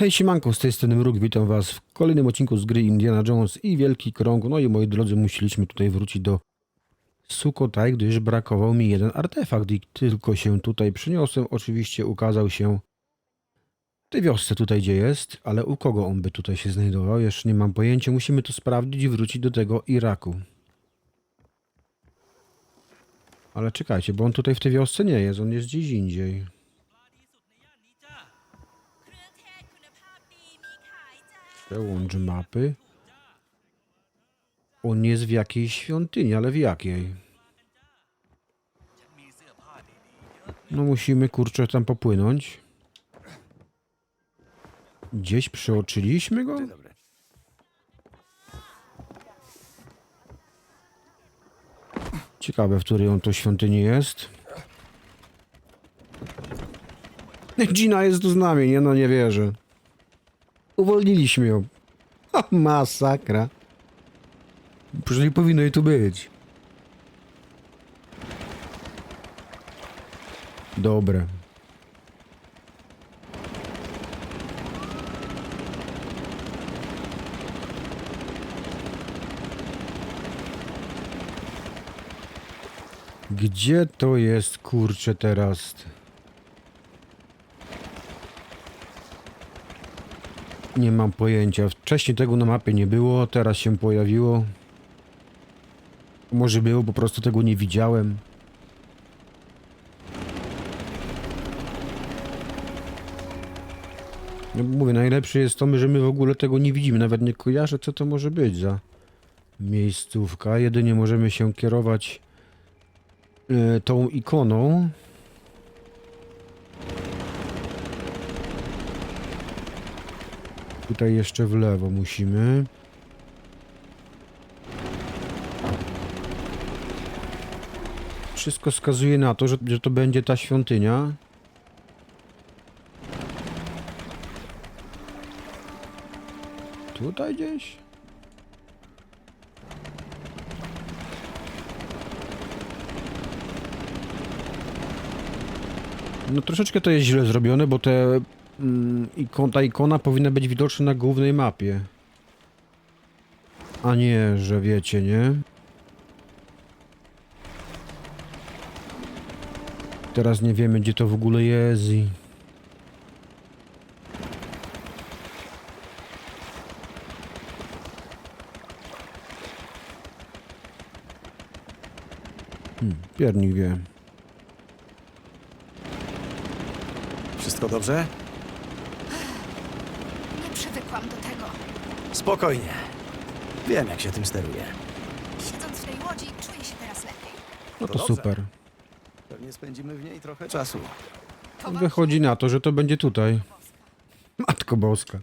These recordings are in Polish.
Hej, siemanko, z tej strony Mruk, witam was w kolejnym odcinku z gry Indiana Jones i Wielki Krąg. No i moi drodzy, musieliśmy tutaj wrócić do Sukotai, gdyż brakował mi jeden artefakt i tylko się tutaj przyniosłem. Oczywiście ukazał się w tej wiosce tutaj, gdzie jest, ale u kogo on by tutaj się znajdował? Jeszcze nie mam pojęcia. Musimy to sprawdzić i wrócić do tego Iraku. Ale czekajcie, bo on tutaj w tej wiosce nie jest, on jest gdzieś indziej. Przełącz mapy. On jest w jakiejś świątyni, ale w jakiej? No musimy kurczę tam popłynąć. Gdzieś przeoczyliśmy go? Ciekawe, w której on to świątyni jest. Gina jest tu z nami, nie no nie wierzę. Uwolniliśmy ją. O, masakra. Przecież nie powinno jej tu być. Dobre. Gdzie to jest, kurczę, teraz? Nie mam pojęcia. Wcześniej tego na mapie nie było, teraz się pojawiło. Może było, po prostu tego nie widziałem. No mówię, najlepsze jest to, że my w ogóle tego nie widzimy. Nawet nie kojarzę, co to może być za miejscówka. Jedynie możemy się kierować e, tą ikoną. Tutaj jeszcze w lewo musimy. Wszystko wskazuje na to, że, że to będzie ta świątynia. Tutaj gdzieś? No troszeczkę to jest źle zrobione, bo te ikon, ta ikona powinna być widoczna na głównej mapie. A nie, że wiecie, nie? Teraz nie wiemy, gdzie to w ogóle jest i... Hmm, piernik wie. Wszystko dobrze? Nie przywykłam do tego. Spokojnie. Wiem, jak się tym steruje. Siedząc w tej łodzi, czuję się teraz lepiej. No To dobrze. super. Pewnie spędzimy w niej trochę czasu. To Wychodzi na to, że to będzie tutaj. Matko Boska.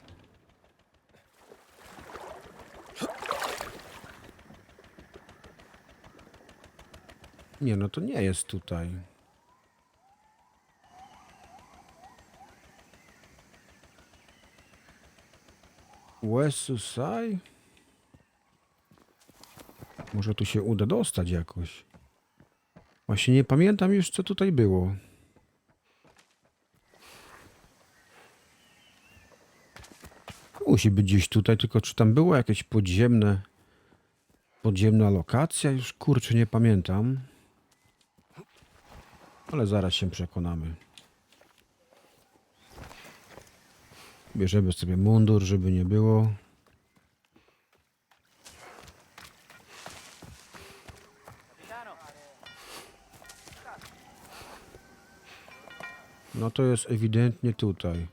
Nie, no to nie jest tutaj. Wesusai? Może tu się uda dostać jakoś. Właśnie nie pamiętam już, co tutaj było. Musi być gdzieś tutaj, tylko czy tam było jakieś podziemne... Podziemna lokacja? Już kurczę nie pamiętam. Ale zaraz się przekonamy. Bierzemy sobie mundur, żeby nie było. No to jest ewidentnie tutaj.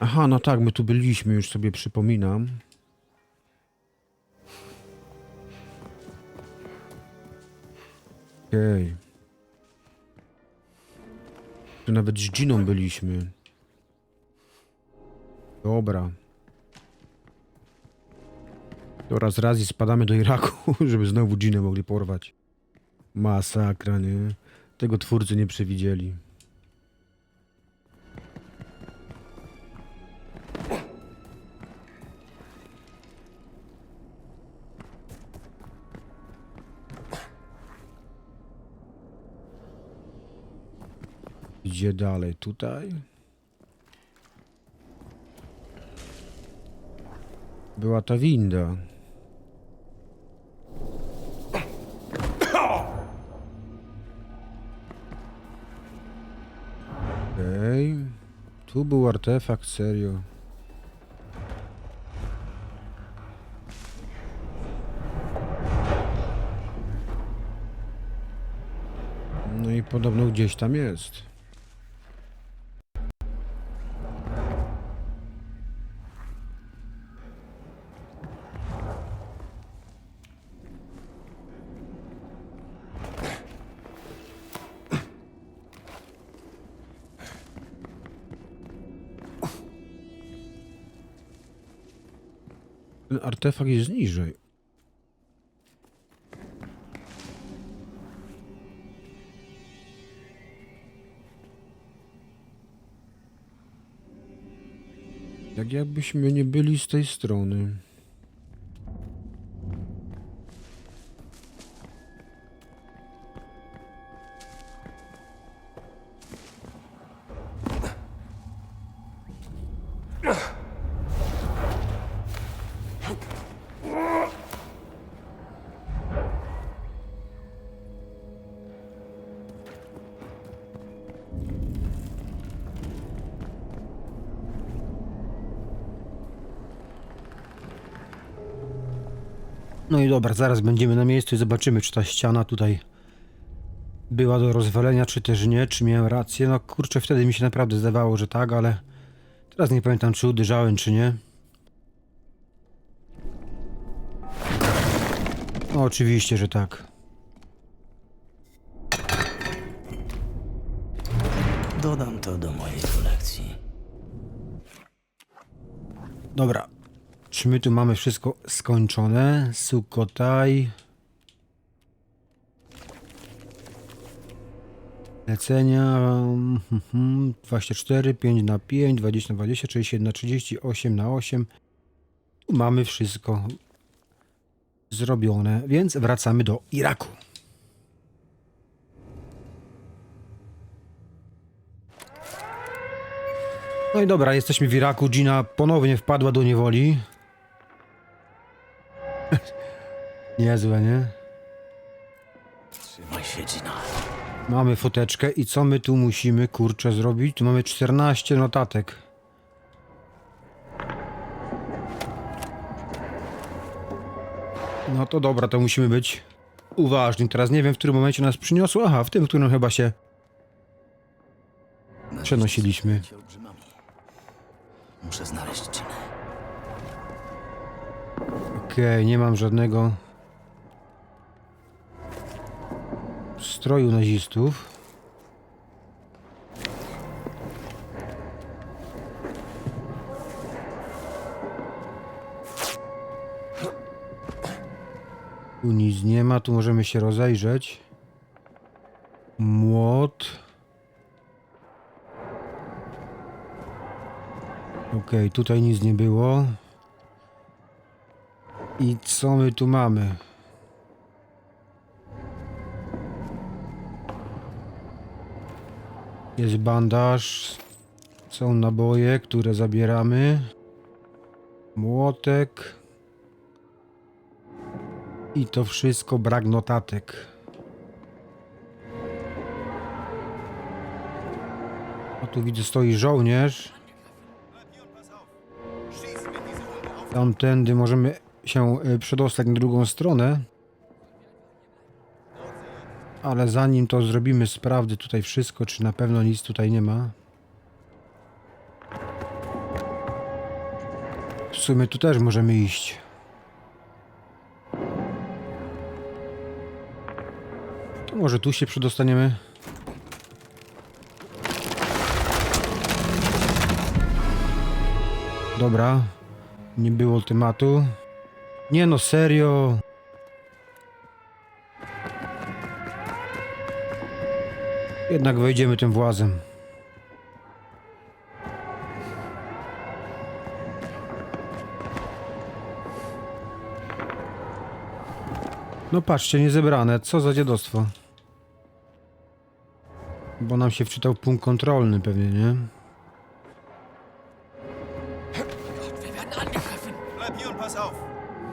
Aha, no tak, my tu byliśmy, już sobie przypominam. Okej. Tu nawet z Giną byliśmy. Dobra. Teraz raz i spadamy do Iraku, żeby znowu Ginę mogli porwać. Masakra, nie? Tego twórcy nie przewidzieli. Gdzie dalej? Tutaj? Była ta winda. Okej. Tu był artefakt, serio. No i podobno gdzieś tam jest. Ten artefakt jest niżej. Jak jakbyśmy nie byli z tej strony. Dobra, zaraz będziemy na miejscu i zobaczymy, czy ta ściana tutaj była do rozwalenia, czy też nie, czy miałem rację. No kurczę, wtedy mi się naprawdę zdawało, że tak, ale teraz nie pamiętam, czy uderzałem, czy nie. No oczywiście, że tak. Dodam to do mojej kolekcji. Dobra. Czy my tu mamy wszystko skończone? Sukotaj. Lecenia. mhm, 24, 5 na 5, 20 na 20, 31 na 30, 8 na 8. Tu mamy wszystko zrobione, więc wracamy do Iraku. No i dobra, jesteśmy w Iraku. Gina ponownie wpadła do niewoli. Niezłe, nie? Trzymaj się, Gina. Mamy foteczkę i co my tu musimy, kurczę, zrobić? Tu mamy 14 notatek. No to dobra, to musimy być uważni. Teraz nie wiem, w którym momencie nas przyniosło. Aha, w tym, w którym chyba się przenosiliśmy. Muszę znaleźć Ginę. Okej, nie mam żadnego stroju nazistów. Tu nic nie ma, tu możemy się rozejrzeć. Młot. Okej, tutaj nic nie było. I co my tu mamy? Jest bandaż. Są naboje, które zabieramy. Młotek. I to wszystko brak notatek. O tu widzę stoi żołnierz. Tamtędy możemy się y, przedostać na drugą stronę. Ale zanim to zrobimy, sprawdzę tutaj wszystko, czy na pewno nic tutaj nie ma. W sumie tu też możemy iść. To może tu się przedostaniemy. Dobra. Nie było tematu. Nie no, serio. Jednak wejdziemy tym włazem. No patrzcie, niezebrane. Co za dziadostwo. Bo nam się wczytał punkt kontrolny pewnie, nie? Bleib hier und pass auf.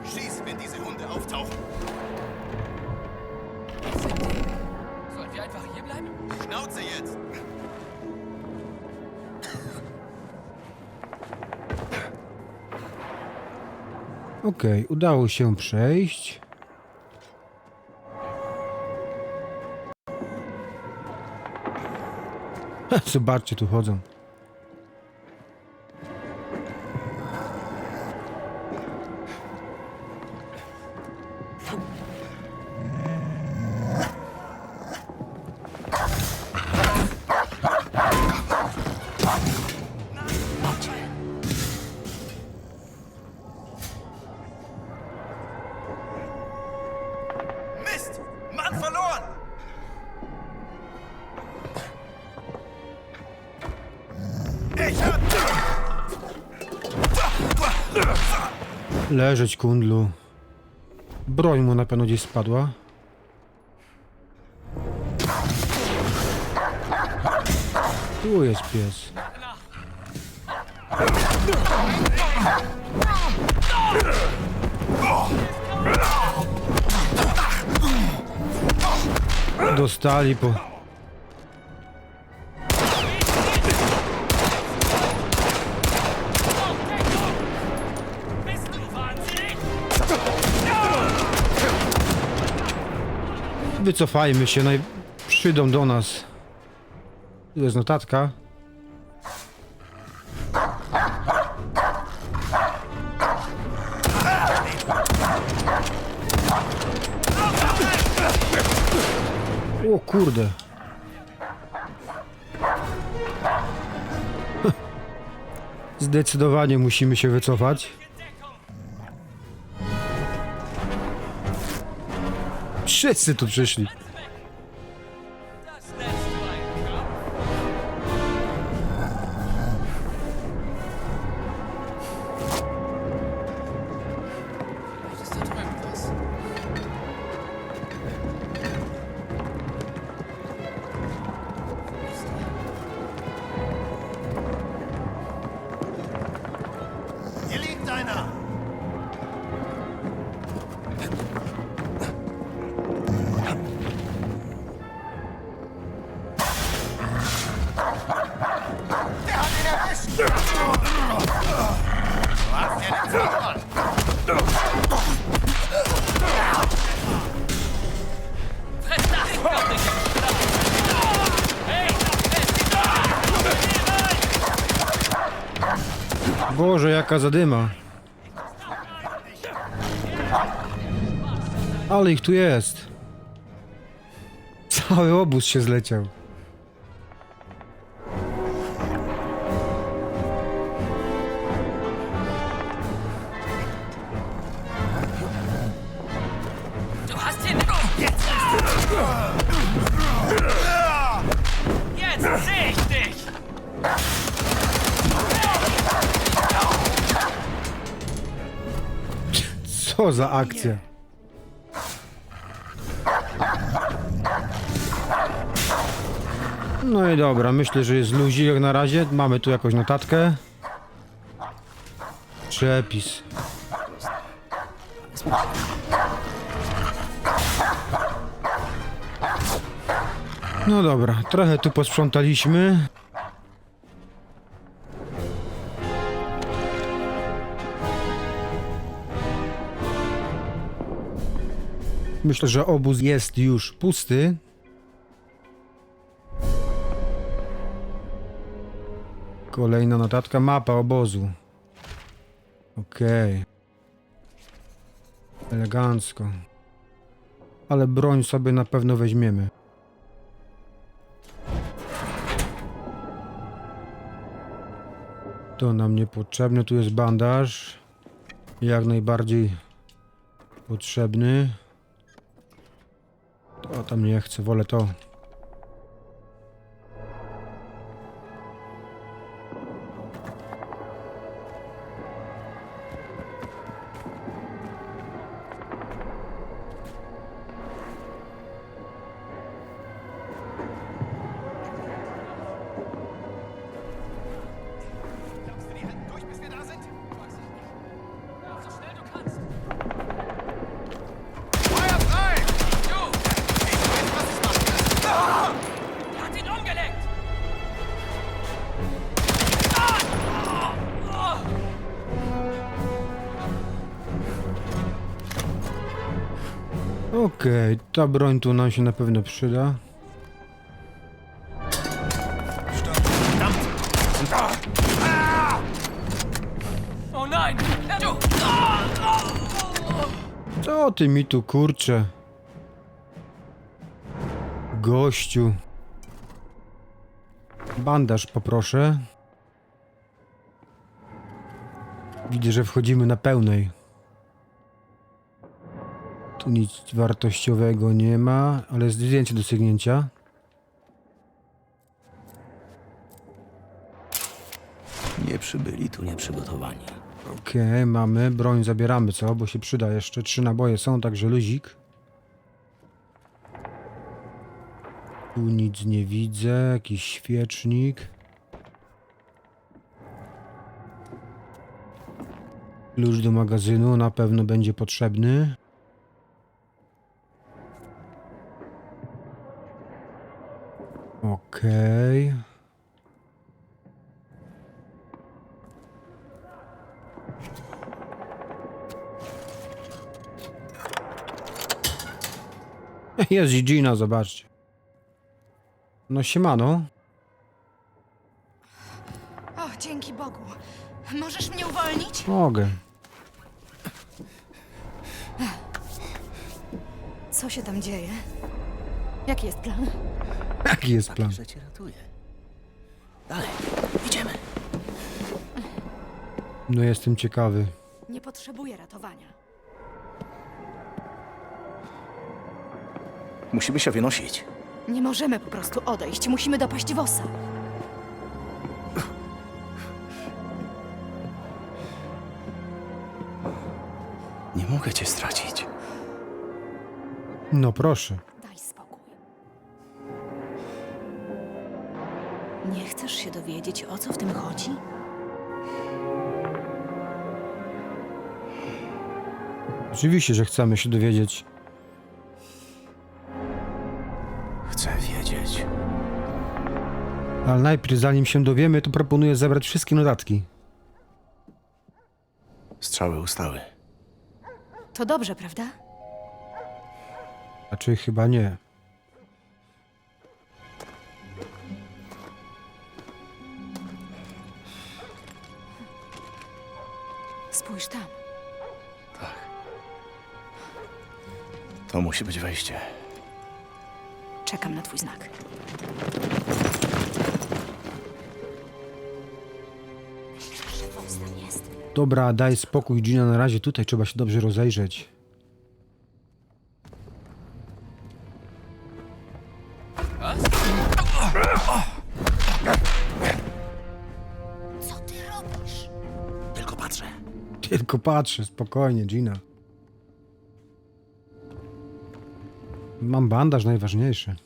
Schieß, wenn diese Hunde auftauchen. Einfach hier bleiben? Schnauze jetzt! Okej, udało się przejść. Zobaczcie, tu chodzą. Mann verloren! Ich hab... Leżeć, kundlu. Broń mu na pewno gdzieś spadła. Tu jest pies. Dostali po... Wycofajmy się, naj... przyjdą do nas. Tu jest notatka. O kurde. Zdecydowanie musimy się wycofać. Wszyscy tu przyszli. Jaka zadyma. Ale ich tu jest. Cały obóz się zleciał. Za akcja. No i dobra, myślę, że jest luzik jak na razie. Mamy tu jakąś notatkę. Przepis. No dobra, trochę tu posprzątaliśmy. Myślę, że obóz jest już pusty. Kolejna notatka, mapa obozu. Okej. Elegancko. Ale broń sobie na pewno weźmiemy. To nam niepotrzebne. Tu jest bandaż. Jak najbardziej potrzebny. To tam nie chcę, wolę to. Okej, ta broń tu nam się na pewno przyda. Du! Co ty mi tu kurczę? Gościu. Bandaż poproszę. Widzę, że wchodzimy na pełnej. Tu nic wartościowego nie ma, ale jest zdjęcie do sygnięcia. Nie przybyli tu nieprzygotowani. Okej, mamy. Broń zabieramy, co? Bo się przyda jeszcze. Trzy naboje są, także luzik. Tu nic nie widzę. Jakiś świecznik. Klucz do magazynu na pewno będzie potrzebny. Okej. Jest Gina, zobaczcie. No siemano. O, dzięki Bogu. Możesz mnie uwolnić? Mogę. Co się tam dzieje? Jaki jest plan? Jaki jest plan? Że cię ratuje. Dalej, idziemy. No jestem ciekawy. Nie potrzebuję ratowania. Musimy się wynosić. Nie możemy po prostu odejść. Musimy dopaść Wosa. Nie mogę cię stracić. No proszę. Daj spokój. Nie chcesz się dowiedzieć, o co w tym chodzi? Oczywiście, że chcemy się dowiedzieć. Ale najpierw, zanim się dowiemy, to proponuję zebrać wszystkie notatki. Strzały ustały. To dobrze, prawda? Znaczy chyba nie. Spójrz tam. To musi być wejście. Czekam na twój znak. Dobra, daj spokój, Gina, na razie tutaj trzeba się dobrze rozejrzeć. Co ty robisz? Tylko patrzę. Tylko patrzę, spokojnie, Gina. Mam bandaż najważniejszy.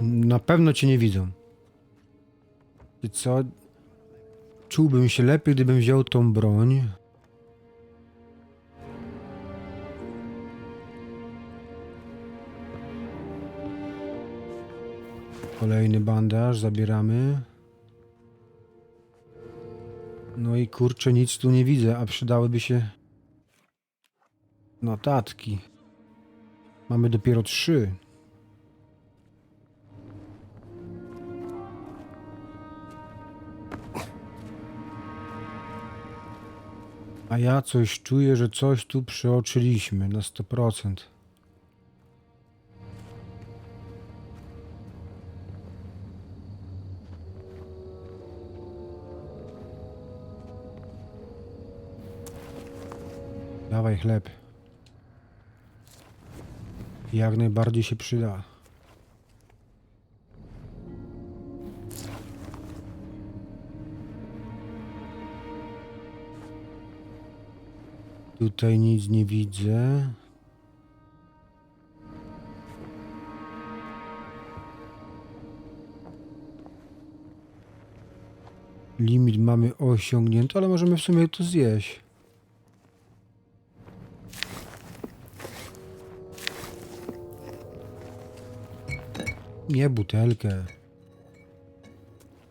Na pewno cię nie widzą. I co? Czułbym się lepiej, gdybym wziął tą broń. Kolejny bandaż, zabieramy. No i kurczę, nic tu nie widzę, a przydałyby się notatki. Mamy dopiero trzy. A ja coś czuję, że coś tu przeoczyliśmy na 100%. Dawaj chleb. Jak najbardziej się przyda. Tutaj nic nie widzę. Limit mamy osiągnięty, ale możemy w sumie to zjeść. Nie butelkę.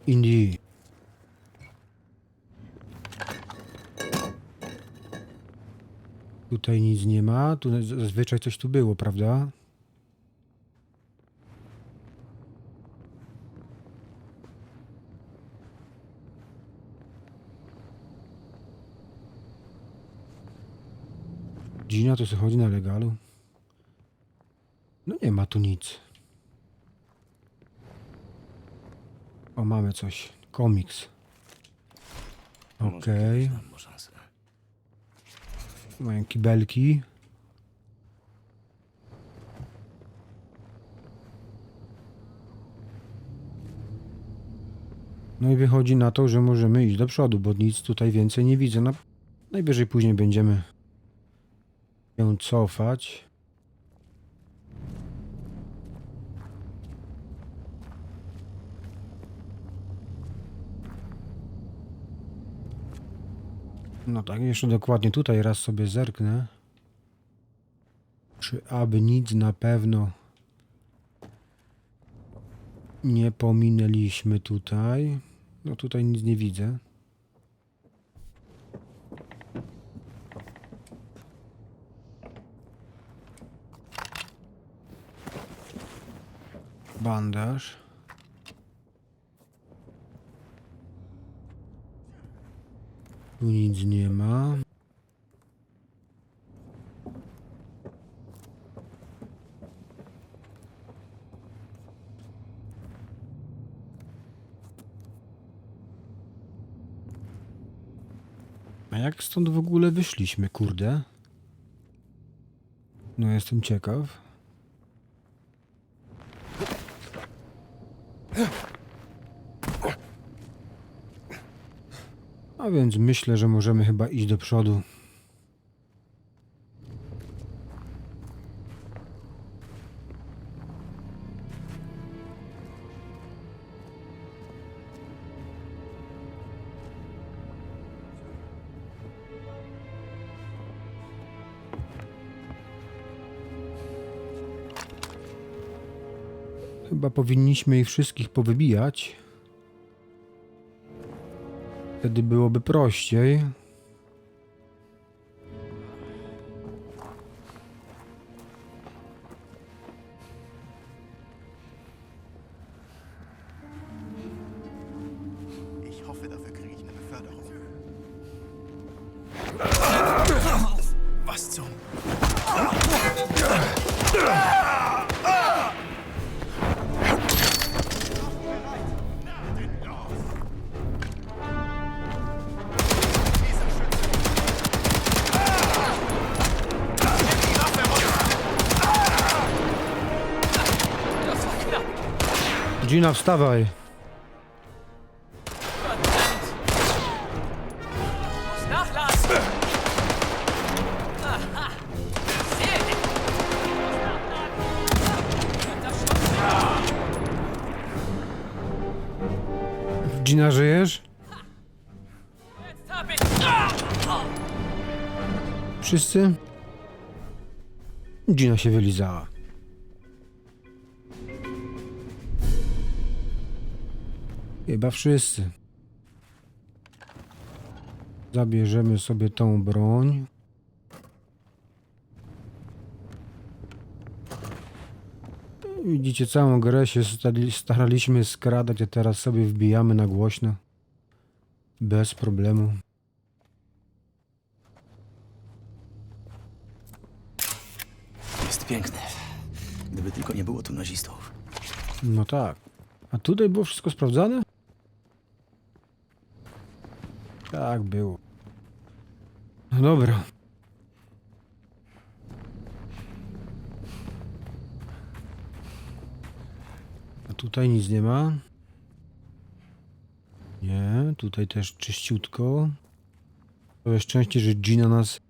Indii. Tutaj nic nie ma. Tu zazwyczaj coś tu było, prawda? Gina to sobie chodzi na legalu. No nie ma tu nic. O, mamy coś. Komiks. Okej. Szansę. Mają kibelki. No i wychodzi na to, że możemy iść do przodu, bo nic tutaj więcej nie widzę. No, najwyżej później będziemy się cofać. No tak, jeszcze dokładnie tutaj raz sobie zerknę. Czy aby nic na pewno nie pominęliśmy tutaj. No tutaj nic nie widzę. Bandaż. Tu nic nie ma. A jak stąd w ogóle wyszliśmy, kurde? No jestem ciekaw. Więc myślę, że możemy chyba iść do przodu. Chyba powinniśmy ich wszystkich powybijać. Wtedy byłoby prościej. Das schon. Gina, żyjesz? Wszyscy? Gina się wylizała. Chyba wszyscy. Zabierzemy sobie tą broń. Widzicie, całą grę się staraliśmy skradać, a teraz sobie wbijamy na głośno. Bez problemu. Jest piękny. Gdyby tylko nie było tu nazistów. No tak. A tutaj było wszystko sprawdzane? Tak, było. No dobra. A tutaj nic nie ma. Nie, tutaj też czyściutko. To jest szczęście, że Gina nas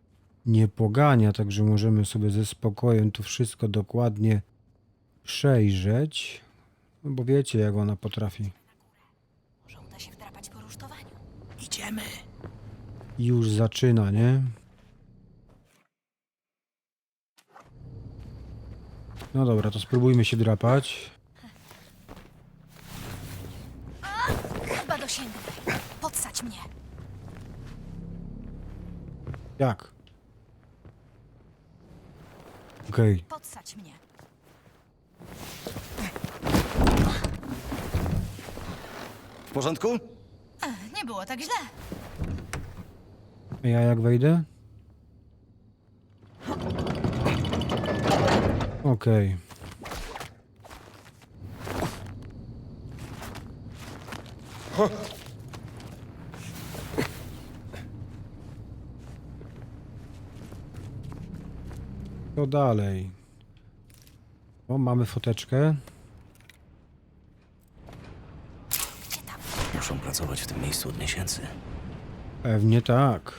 nie pogania, także możemy sobie ze spokojem to wszystko dokładnie przejrzeć. No bo wiecie, jak ona potrafi. Może uda się wdrapać po rusztowaniu. Idziemy. Już zaczyna, nie? No dobra, to spróbujmy się drapać. Chyba dosięgnę. Podsadź mnie. Jak? Okej. Podsadź mnie. W porządku? Nie było tak źle. Ja jak wejdę? Okej. To dalej. O, mamy foteczkę. Muszą pracować w tym miejscu od miesięcy. Pewnie tak.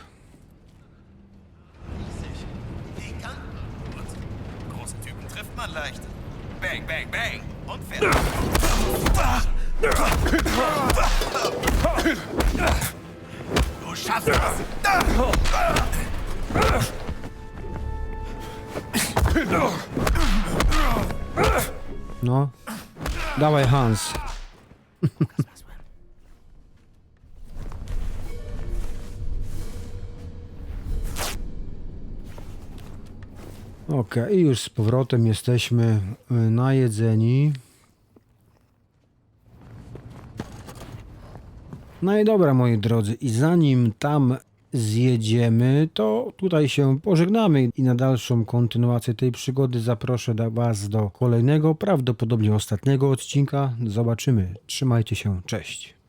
No. Dawaj Hans. Okej, i już z powrotem jesteśmy y, najedzeni. No i dobra, moi drodzy, i zanim tam zjedziemy, to tutaj się pożegnamy i na dalszą kontynuację tej przygody zaproszę Was do kolejnego, prawdopodobnie ostatniego odcinka. Zobaczymy. Trzymajcie się, cześć.